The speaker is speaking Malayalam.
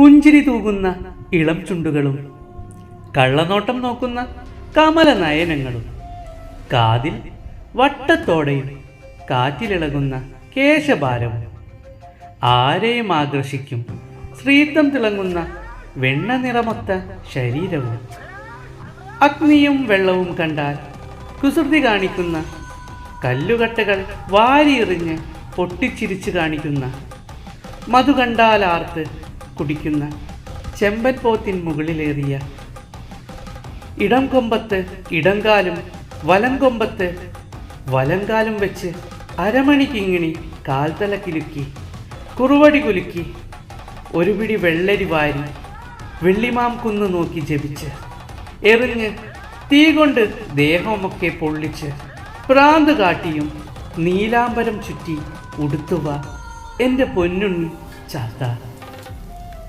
പുഞ്ചിരി തൂകുന്ന ഇളം ചുണ്ടുകളും കള്ളനോട്ടം നോക്കുന്ന കമല നയനങ്ങളും കാതിൽ വട്ടത്തോടെയും കാറ്റിലിളകുന്ന കേശഭാരവും ആരെയും ആകർഷിക്കും ശ്രീത്വം തിളങ്ങുന്ന വെണ്ണ നിറമൊത്ത ശരീരവും. അഗ്നിയും വെള്ളവും കണ്ടാൽ കുസൃതി കാണിക്കുന്ന കല്ലുകട്ടകൾ വാരിയെറിഞ്ഞ് പൊട്ടിച്ചിരിച്ച് കാണിക്കുന്ന മധു കണ്ടാൽ ആർത്ത് കുടിക്കുന്ന ചെമ്പൻ പോത്തിൻ മുകളിലേറിയ ഇടം കൊമ്പത്ത് ഇടങ്കാലും വലം കൊമ്പത്ത് വലങ്കാലും വെച്ച് അരമണി കിങ്ങിണി കാൽത്തല കിലുക്കി കുറുവടി കുലുക്കി ഒരു പിടി വെള്ളരി വാരി വെള്ളിമാം കുന്ന് നോക്കി ജപിച്ച്. എറിഞ്ഞ് തീ കൊണ്ട് ദേഹമൊക്കെ പൊള്ളിച്ച് പ്രാന്ത് കാട്ടിയും നീലാംബരം ചുറ്റി ഉടുത്തുവ എന്റെ പൊന്നുണ്ണി ചാത്ത.